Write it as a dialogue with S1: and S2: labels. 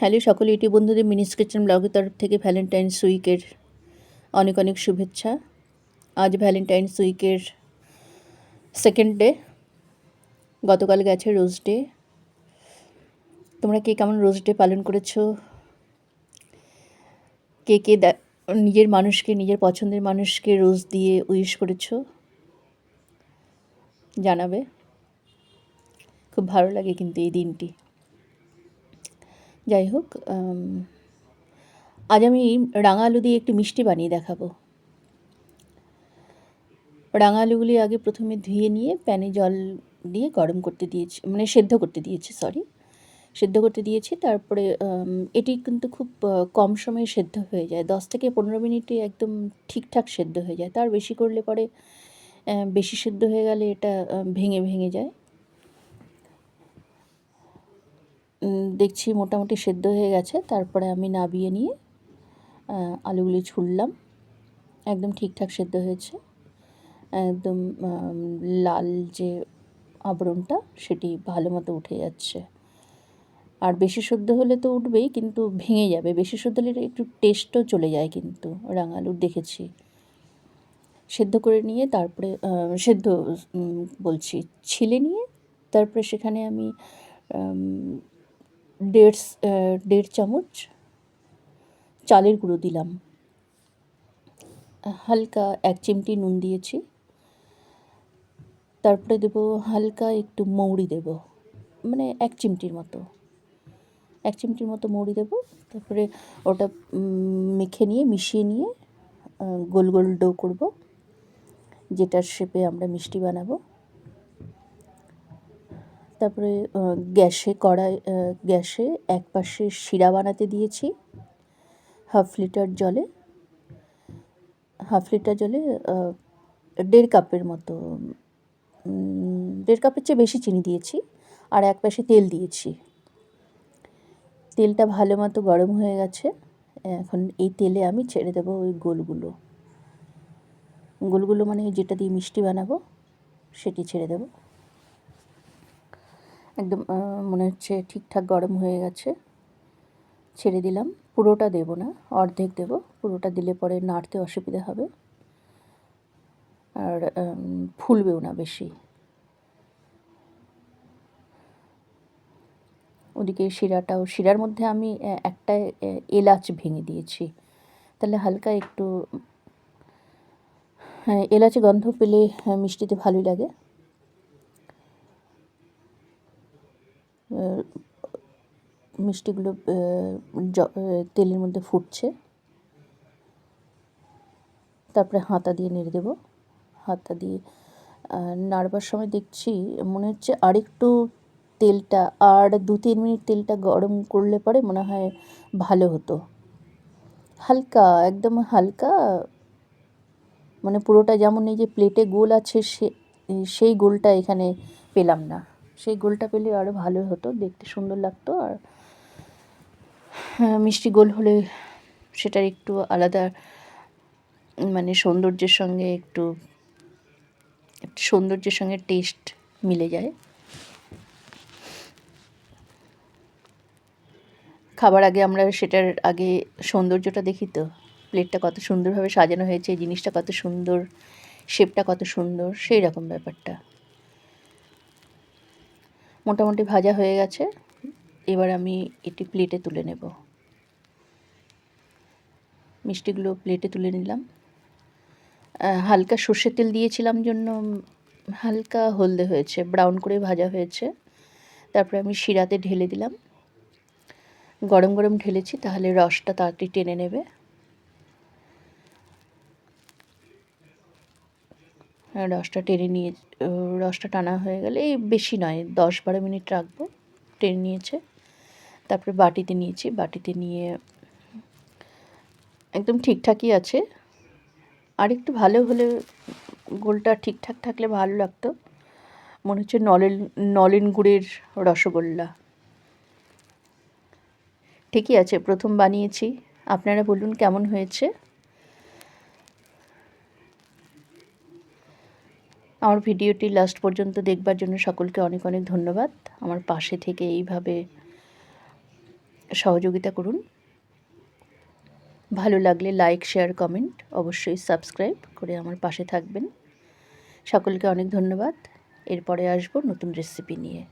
S1: Hello সকল YouTube বন্ধুদের mini kitchen ব্লগের তরফ থেকে ভ্যালেন্টাইন্স উইকের অনেক অনেক শুভেচ্ছা। আজ ভ্যালেন্টাইন্স উইকের সেকেন্ড ডে গতকাল গেছে রোজ ডে তোমরা কে কেমন রোজ ডে পালন করেছ? কে কে নিজের মানুষকে, নিজের পছন্দের মানুষকে রোজ দিয়ে উইশ করেছ? জানাবে। খুব ভালো লাগে কিন্তু এই দিনটি। যাই হোক আজ আমি রাঙা আলু দিয়ে একটি মিষ্টি বানিয়ে দেখাবো। রাঙা আলুগুলি আগে প্রথমে ধুয়ে নিয়ে প্যানে জল দিয়ে গরম করতে দিয়েছি মানে সেদ্ধ করতে দিয়েছি সরি সেদ্ধ করতে দিয়েছি, তারপরে এটি কিন্তু খুব কম সময়ে সেদ্ধ হয়ে যায়, দশ থেকে পনেরো মিনিটে একদম ঠিকঠাক সেদ্ধ হয়ে যায়। তার বেশি করলে পরে বেশি সেদ্ধ হয়ে গেলে এটা ভেঙে ভেঙে যায়। দেখছি মোটামুটি সেদ্ধ হয়ে গেছে। তারপরে আমি নাবিয়ে নিয়ে আলুগুলি ছুললাম। একদম ঠিকঠাক সেদ্ধ হয়েছে। একদম লাল যে আবরণটা সেটি ভালো মতো উঠে যাচ্ছে। আর বেশি সেদ্ধ হলে তো উঠবেই কিন্তু ভেঙে যাবে। বেশি সেদ্ধ হলে একটু টেস্টও চলে যায় কিন্তু রাঙালুর দেখেছি। সেদ্ধ করে নিয়ে তারপরে সেদ্ধ বলছি ছিলে নিয়ে তারপরে সেখানে আম, দেড় দেড় চামচ চালের গুঁড়ো দিলাম। হালকা এক চিমটি নুন দিয়েছি। তারপরে দেবো হালকা একটু মৌরি দেব। মানে এক চিমটির মতো। এক চিমটির মতো মৌরি দেবো। তারপরে ওটা মেখে নিয়ে, মিশিয়ে নিয়ে গোল গোল ডো করব। যেটার শেপে আমরা মিষ্টি বানাবো। তারপরে গ্যাসে কড়াই গ্যাসে এক পাশে শিরা বানাতে দিয়েছি, হাফ লিটার জলে। হাফ লিটার জলে দেড় কাপের মতো দেড় কাপের চেয়ে বেশি চিনি দিয়েছি আর এক পাশে তেল দিয়েছি। তেলটা ভালো মতো গরম হয়ে গেছে। এখন এই তেলে আমি ছেড়ে দেবো ওই গোলগুলো। গোলগুলো মানে যেটা দিয়ে মিষ্টি বানাবো, সেটি ছেড়ে দেবো। একদম মনে হচ্ছে ঠিকঠাক গরম হয়ে গেছে। ছেড়ে দিলাম। পুরোটা দেবো না অর্ধেক দেবো। পুরোটা দিলে পরে নাড়তে অসুবিধা হবে। আর ফুলবেও না বেশি। ওদিকে শিরাটাও শিরার মধ্যে আমি একটা এলাচ ভেঙে দিয়েছি। তাহলে হালকা একটু হ্যাঁ এলাচি গন্ধ পেলে হ্যাঁ, মিষ্টিতে ভালোই লাগে। মিষ্টিগুলো তেলের মধ্যে ফুটছে। তারপরে হাতা দিয়ে নেড়ে দেবো। হাতা দিয়ে নাড়বার সময় দেখছি, মনে হচ্ছে আরেকটু তেলটা, আর দু তিন মিনিট তেলটা গরম করলে পরে মনে হয় ভালো হতো। হালকা, একদম হালকা মানে পুরোটা যেমন এই যে প্লেটে গোল আছে সে, সেই গোলটা এখানে পেলাম না। সেই গোলটা পেলে আরও ভালো হতো, দেখতে সুন্দর লাগতো। আর মিষ্টি গোল হলে সেটার একটু আলাদা মানে সৌন্দর্যের সঙ্গে একটু সৌন্দর্যের সঙ্গে টেস্ট মিলে যায়। খাবার আগে আমরা সেটার আগে সৌন্দর্যটা দেখি তো প্লেটটা কত সুন্দরভাবে সাজানো হয়েছে, জিনিসটা কত সুন্দর শেপটা কত সুন্দর, সেই রকম ব্যাপারটা। মোটামুটি ভাজা হয়ে গেছে। এবার আমি এটি প্লেটে তুলে নেব। মিষ্টিগুলো প্লেটে তুলে নিলাম। হালকা সর্ষের তেল দিয়েছিলাম জন্য হালকা হলদে হয়েছে ব্রাউন করে ভাজা হয়েছে। তারপরে আমি শিরাতে ঢেলে দিলাম। গরম গরম ঢেলেছি, তাহলে রসটা তাড়াতাড়ি টেনে নেবে। রসটা টেনে নিয়ে রসটা টানা হয়ে গেলে, এই বেশি নয়, দশ বারো মিনিট রাখব, টেনে নিয়েছে। তারপরে বাটিতে নিয়েছি, বাটিতে নিয়ে একদম ঠিকঠাকই আছে। আর একটু ভালো হলে গোলটা ঠিকঠাক থাকলে ভালো লাগতো। মনে হচ্ছে নলেন নলেন গুড়ের রসগোল্লা। ঠিকই আছে, প্রথম বানিয়েছি। আপনারা বলুন কেমন হয়েছে? আমার ভিডিওটি লাস্ট পর্যন্ত দেখবার জন্য সকলকে অনেক অনেক ধন্যবাদ। আমার পাশে থেকে এইভাবে সহযোগিতা করুন। ভালো লাগলে লাইক শেয়ার কমেন্ট অবশ্যই সাবস্ক্রাইব করে আমার পাশে থাকবেন। সকলকে অনেক ধন্যবাদ। এরপরে আসব নতুন রেসিপি নিয়ে।